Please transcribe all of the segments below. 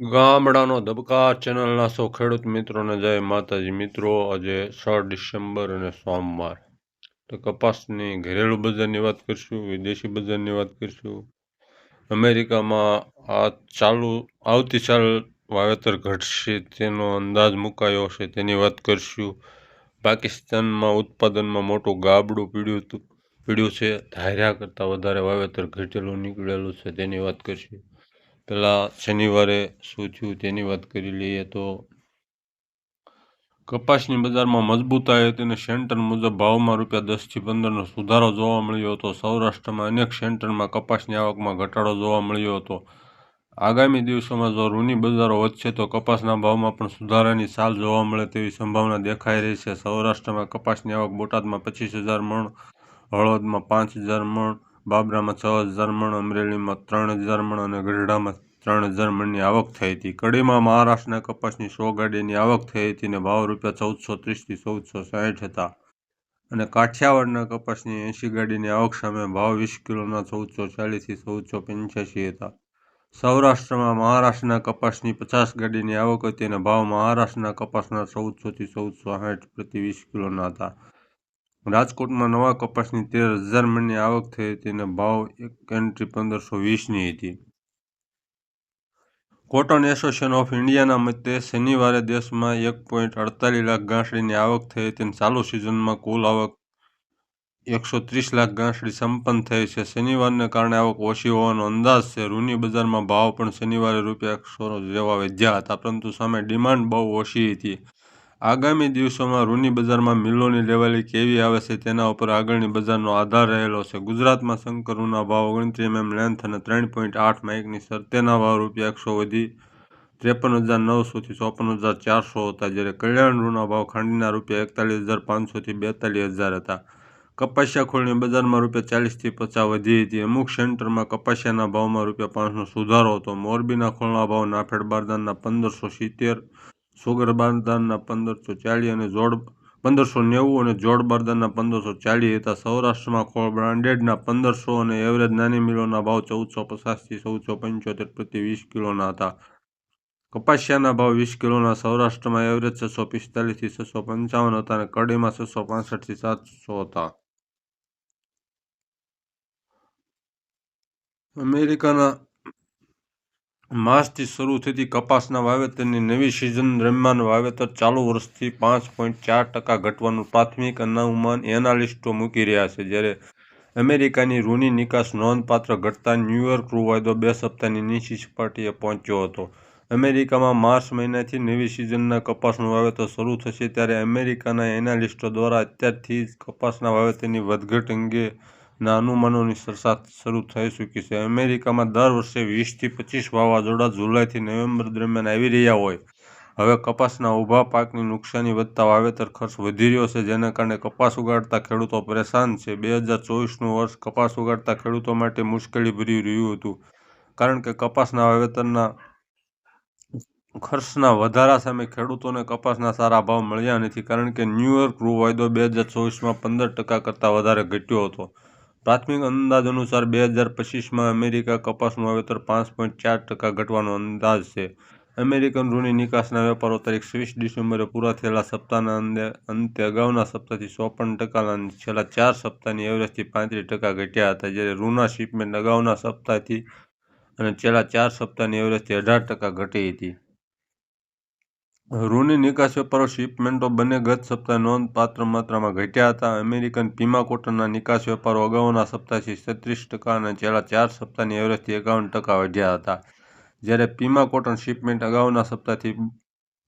ગામડાનો ધબકાર ચેનલના સૌ ખેડૂત મિત્રોને જય માતાજી. મિત્રો, આજે છ ડિસેમ્બર અને સોમવાર. તો કપાસની ઘરેલું બજારની વાત કરીશું, વિદેશી બજારની વાત કરીશું. અમેરિકામાં આ ચાલુ, આવતી ચાલ વાવેતર ઘટશે, તેનો અંદાજ મુકાયો છે તેની વાત કરીશું. પાકિસ્તાનમાં ઉત્પાદનમાં મોટું ગાબડું પીડ્યું પીડ્યું છે. ધાર્યા કરતાં વધારે વાવેતર ઘટેલું નીકળેલું છે તેની વાત કરીશું. પહેલાં શનિવારે શું થયું તેની વાત કરી લઈએ તો કપાસની બજારમાં મજબૂતાઈ હતી અને સેન્ટર મુજબ ભાવમાં રૂપિયા દસથી પંદરનો સુધારો જોવા મળ્યો હતો. સૌરાષ્ટ્રમાં અનેક સેન્ટરમાં કપાસની આવકમાં ઘટાડો જોવા મળ્યો હતો. આગામી દિવસોમાં જો રૂની બજારો વધશે તો કપાસના ભાવમાં પણ સુધારાની સાલ જોવા મળે તેવી સંભાવના દેખાઈ રહી છે. સૌરાષ્ટ્રમાં કપાસની આવક બોટાદમાં પચીસ હજાર મણ, હળવદમાં પાંચ હજાર મણ બાબરામાં છ હજાર મણ અમરેલીમાં ત્રણ હજાર મણ અને ગઢડામાં ત્રણ હજાર મણની આવક થઈ હતી. કડીમાં મહારાષ્ટ્રના કપાસની સો ગાડીની આવક થઈ હતી અને ભાવ રૂપિયા ચૌદસો ત્રીસથી ચૌદસો સાહીઠ હતા. અને કાઠિયાવાડના કપાસની એંશી ગાડીની આવક સામે ભાવ વીસ કિલોના ચૌદસો ચાલીસથી ચૌદસો પંચ્યાસી હતા. સૌરાષ્ટ્રમાં મહારાષ્ટ્રના કપાસની પચાસ ગાડીની આવક હતી અને ભાવ મહારાષ્ટ્રના કપાસના ચૌદસોથી ચૌદસો સાઠ પ્રતિ વીસ કિલોના હતા. રાજકોટમાં નવા કપાસની તેર હજાર મણની આવક થઈ હતી અને ભાવ એક એન્ટ્રી પંદરસો વીસની હતી. કોટન એસોસિએશન ઓફ ઇન્ડિયાના મતે શનિવારે દેશમાં એક પોઈન્ટ અડતાલીસ લાખ ગાંસડીની આવક થઈ હતી અને ચાલુ સિઝનમાં કુલ આવક એકસો ત્રીસ લાખ ગાંસડી સંપન્ન થઈ છે. શનિવારને કારણે આવક ઓછી હોવાનો અંદાજ છે. રૂની બજારમાં ભાવ પણ શનિવારે રૂપિયા એકસો જેવા વધ્યા હતા, પરંતુ સામે ડિમાન્ડ બહુ ઓછી હતી. આગામી દિવસોમાં રૂની બજારમાં મિલોની લેવાલી કેવી આવે છે તેના ઉપર આગળની બજારનો આધાર રહેલો છે. ગુજરાતમાં શંકર રૂના ભાવ ઓગણત્રીસ એમએમ લેન્થ અને ત્રણ પોઈન્ટ આઠ માઇકની શરતેના ભાવ રૂપિયા એકસો વધી ત્રેપન હજાર નવસોથી ચોપન હજાર ચારસો હતા, જ્યારે કલ્યાણ રૂના ભાવ ખાંડીના રૂપિયા એકતાલીસ હજાર પાંચસોથી બેતાલીસ હજાર હતા. કપાસિયા ખોળની બજારમાં રૂપિયા ચાલીસથી પચાસ વધી હતી. અમુક સેન્ટરમાં કપાસિયાના ભાવમાં રૂપિયા પાંચનો સુધારો હતો. મોરબીના ખોળના ભાવ નાફેડ બારદાનના પંદરસો સિત્તેર સુગર બારદાનના પંદરસો ચાલીસ અને જોડ પંદરસો નેવું અને જોડ બારદાનના પંદરસો ચાલીસ હતા. સૌરાષ્ટ્રમાં ખોળ બ્રાન્ડેડના પંદરસો અને એવરેજ નાની મિલોના ભાવ ચૌદસો પચાસથી ચૌદસો પંચોતેર પ્રતિ વીસ કિલોના હતા. કપાસિયાના ભાવ વીસ કિલોના સૌરાષ્ટ્રમાં એવરેજ છસો પિસ્તાલીસથી છસો પંચાવન હતા અને કડીમાં છસો પાસઠથી સાતસો હતા. અમેરિકાના માર્ચથી શરૂ થતી કપાસના વાવેતરની નવી સિઝન દરમિયાન વાવેતર ચાલુ વર્ષથી પાંચ પોઈન્ટ ચાર ટકા ઘટવાનું પ્રાથમિક અનુમાન એનાલિસ્ટો મૂકી રહ્યા છે. જ્યારે અમેરિકાની રૂની નિકાસ નોંધપાત્ર ઘટતા ન્યૂયોર્ક રૂવાયદો બે સપ્તાહની નીચી સપાટીએ પહોંચ્યો હતો. અમેરિકામાં માર્ચ મહિનાથી નવી સિઝનના કપાસનું વાવેતર શરૂ થશે ત્યારે અમેરિકાના એનાલિસ્ટો દ્વારા અત્યારથી જ કપાસના વાવેતરની વધઘટ અંગે ના અનુમાનોની ચર્ચા શરૂ થઈ ચૂકી છે. અમેરિકામાં દર વર્ષે વીસથી પચીસ વાવાઝોડા જુલાઈથી નવેમ્બર દરમિયાન આવી રહ્યા હોય. હવે કપાસના ઊભા પાકની નુકસાની વધતા વાવેતર ખર્ચ વધી રહ્યો છે, જેના કારણે કપાસ ઉગાડતા ખેડૂતો પરેશાન છે. બે હજાર ચોવીસનું વર્ષ કપાસ ઉગાડતા ખેડૂતો માટે મુશ્કેલી ભરી રહ્યું હતું, કારણ કે કપાસના વાવેતરના ખર્ચના વધારા સામે ખેડૂતોને કપાસના સારા ભાવ મળ્યા નથી, કારણ કે ન્યૂયોર્ક રૂ વાયદો બે હજાર ચોવીસમાં પંદર ટકા કરતાં વધારે ઘટ્યો હતો. પ્રાથમિક અંદાજ અનુસાર બે હજાર પચીસમાં અમેરિકા કપાસનું વાવેતર પાંચ પોઈન્ટ ચાર ટકા ઘટવાનો અંદાજ છે. અમેરિકન રૂની નિકાસના વેપારો તારીખ છવ્વીસ ડિસેમ્બરે પૂરા થયેલા સપ્તાહના અંતે અંતે અગાઉના સપ્તાહથી ચોપન ટકાના છેલ્લા ચાર સપ્તાહની એવરેજથી પાંત્રીસ ટકા ઘટ્યા હતા. જ્યારે રૂના શિપમેન્ટ અગાઉના સપ્તાહથી અને છેલ્લા ચાર સપ્તાહની એવરેજથી અઢાર ટકા ઘટી હતી. રૂની નિકાસ વેપારો શિપમેન્ટો બંને ગત સપ્તાહે નોંધપાત્ર માત્રામાં ઘટ્યા હતા. અમેરિકન પીમા કોટનના નિકાસ વેપારો અગાઉના સપ્તાહથી છત્રીસ ટકા અને છેલ્લા ચાર સપ્તાહની એવરેજથી એકાવન ટકા વધ્યા હતા. જ્યારે પીમા કોટન શિપમેન્ટ અગાઉના સપ્તાહથી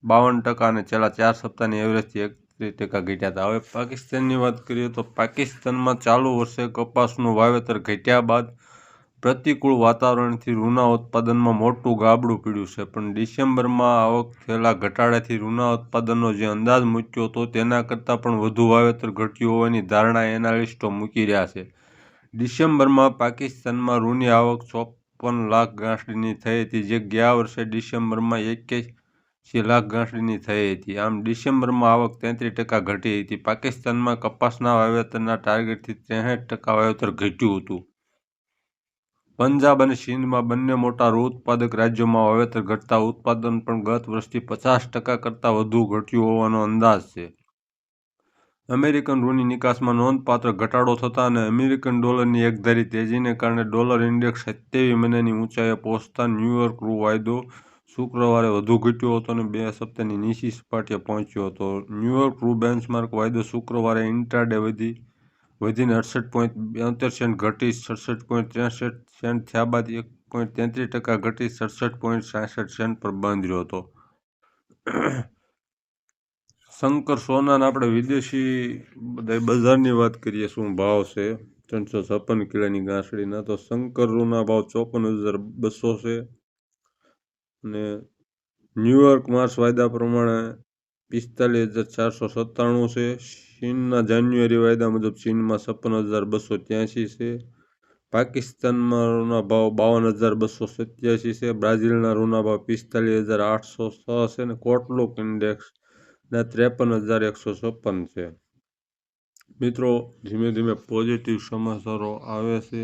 બાવન ટકા અને છેલ્લા ચાર સપ્તાહની એવરેજથી એકત્રીસ ટકા ઘટ્યા હતા. હવે પાકિસ્તાનની વાત કરીએ તો પાકિસ્તાનમાં ચાલુ વર્ષે કપાસનું વાવેતર ઘટ્યા બાદ પ્રતિકૂળ વાતાવરણથી રૂના ઉત્પાદનમાં મોટું ગાબડું પીડ્યું છે, પણ ડિસેમ્બરમાં આવક થયેલા ઘટાડાથી રૂના ઉત્પાદનનો જે અંદાજ મૂક્યો હતો તેના કરતાં પણ વધુ વાવેતર ઘટ્યું હોવાની ધારણા એનાલિસ્ટો મૂકી રહ્યા છે. ડિસેમ્બરમાં પાકિસ્તાનમાં રૂની આવક ચોપન લાખ ગાંસડીની થઈ હતી, જે ગયા વર્ષે ડિસેમ્બરમાં એક્યાસી લાખ ગાંસડીની થઈ હતી. આમ, ડિસેમ્બરમાં આવક તેત્રીસ ટકા ઘટી હતી. પાકિસ્તાનમાં કપાસના વાવેતરના ટાર્ગેટથી ત્રેસઠ ટકા વાવેતર ઘટ્યું હતું. પંજાબ અને સિંધમાં બંને મોટા રૂ ઉત્પાદક રાજ્યોમાં વાવેતર ઘટતા ઉત્પાદન પણ ગત વર્ષથી પચાસ ટકા કરતાં વધુ ઘટ્યું હોવાનો અંદાજ છે. અમેરિકન રૂની નિકાસમાં નોંધપાત્ર ઘટાડો થતાં અને અમેરિકન ડોલરની એકધારી તેજીને કારણે ડોલર ઇન્ડેક્સ સત્યાવી મહિનાની ઊંચાઈએ પહોંચતા ન્યૂયોર્ક રૂ વાયદો શુક્રવારે વધુ ઘટ્યો હતો અને બે સપ્તાહની નીચી સપાટીએ પહોંચ્યો હતો. ન્યૂયોર્ક રૂ બેન્ચમાર્ક વાયદો શુક્રવારે ઇન્ટ્રાડે વધી વધીને અડસઠ પોઈન્ટ બોતેર સેન્ટ ઘટી સડસઠ પોઈન્ટ ત્રેસઠ સેન્ટ થયા બાદ એક પોઈન્ટ તેત્રીસ ટકા ઘટી સડસઠ પોઈન્ટ સાસઠ સેન્ટ પર બંધ રહ્યો હતો. શંકર સોનાના આપણે વિદેશી બધા બજારની વાત કરીએ, શું ભાવ છે? ત્રણસો છપ્પન કિલોની ગાંસડીના તો શંકર રૂના ભાવ ચોપન હજાર બસો છે. અને ન્યુયોર્ક માર્ચ વાયદા પ્રમાણે પિસ્તાલીસ હજાર ચારસો સત્તાણું છે. ચીનના જાન્યુઆરી વાયદા મુજબ ચીનમાં છપ્પન હજાર બસો ત્યાંસી છે. પાકિસ્તાનમાં રૂના ભાવ બાવન હજાર બસો સત્યાસી છે. બ્રાઝિલના રૂના ભાવ પિસ્તાલીસ હજાર આઠસો છ છે અને કોટલુક ઇન્ડેક્સ ના ત્રેપન હજાર એકસો છપ્પન છે. મિત્રો, ધીમે ધીમે પોઝિટિવ સમાચારો આવે છે.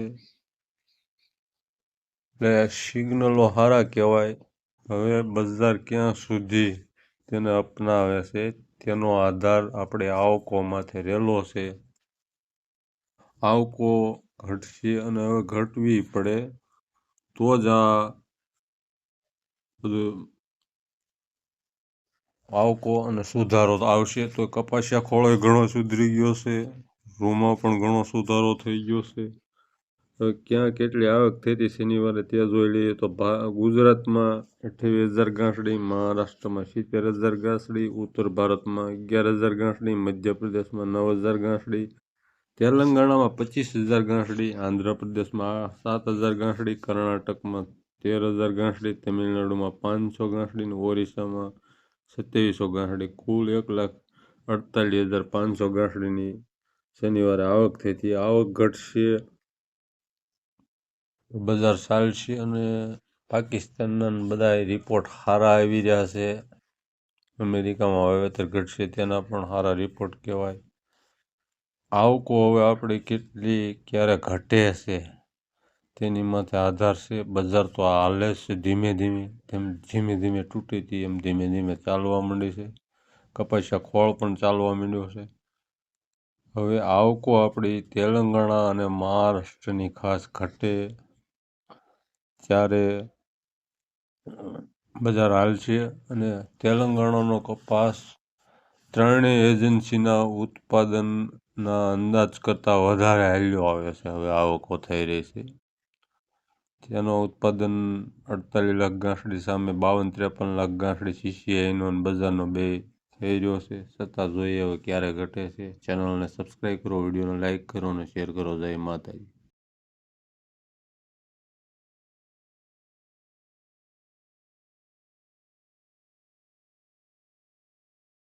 એટલે સિગ્નલો સારા કહેવાય. હવે બજાર ક્યાં સુધી તેને અપનાવે છે? તેનો આધાર આપણે આવકોમાંથી રહેલો છે. આવકો ઘટશે અને હવે ઘટવી પડે તો જ આ બધું આવકો અને સુધારો આવશે. તો કપાસિયા ખોળો ઘણો સુધરી ગયો છે. રૂમાં પણ ઘણો સુધારો થઈ ગયો છે. ક્યાં કેટલી આવક થઈ હતી શનિવારે ત્યાં જોઈ લઈએ તો ગુજરાતમાં અઠ્યાવીસ હજાર ગાંસડી મહારાષ્ટ્રમાં સિત્તેર હજાર ગાંસડી ઉત્તર ભારતમાં અગિયાર હજાર ગાંસડી મધ્યપ્રદેશમાં નવ હજાર ગાંસડી તેલંગાણામાં પચીસ હજાર ગાંસડી આંધ્રપ્રદેશમાં સાત હજાર ગાંસડી કર્ણાટકમાં તેર હજાર ગાંસડી તમિલનાડુમાં પાંચસો ગાંસડી ઓરિસ્સામાં સત્યાવીસો ગાંસડી કુલ એક લાખ અડતાલીસ હજાર પાંચસો ગાંસડીની શનિવારે આવક થઈ હતી. આવક ઘટશે બજાર ચાલશે અને પાકિસ્તાનના બધા રિપોર્ટ સારા આવી રહ્યા છે. અમેરિકામાં વાવેતર ઘટશે તેના પણ સારા રિપોર્ટ કહેવાય. આવકો હવે આપણે કેટલી, ક્યારે ઘટે છે તેની માથે આધાર છે. બજાર તો હાલે છે ધીમે ધીમે, તેમ ધીમે ધીમે તૂટી હતી, એમ ધીમે ધીમે ચાલવા માંડી છે. કપાસિયા ખોળ પણ ચાલવા માંડ્યો છે. હવે આવકો આપણી તેલંગાણા અને મહારાષ્ટ્રની ખાસ ઘટે. ત્યારે બજાર હાલ છે અને તેલંગાણાનો કપાસ ત્રણેય એજન્સીના ઉત્પાદનના અંદાજ કરતાં વધારે હાલ્યો આવે છે. હવે આવકો થઈ રહી છે. તેનો ઉત્પાદન અડતાલીસ લાખ ગાંસડી સામે બાવન ત્રેપન લાખ ગાંસડી સીસીઆઈનો અને બજારનો બે થઈ રહ્યો છે. છતાં જોઈએ હવે ક્યારે ઘટે છે. ચેનલને સબસ્ક્રાઈબ કરો, વિડીયોને લાઇક કરો અને શેર કરો. જય માતાજી.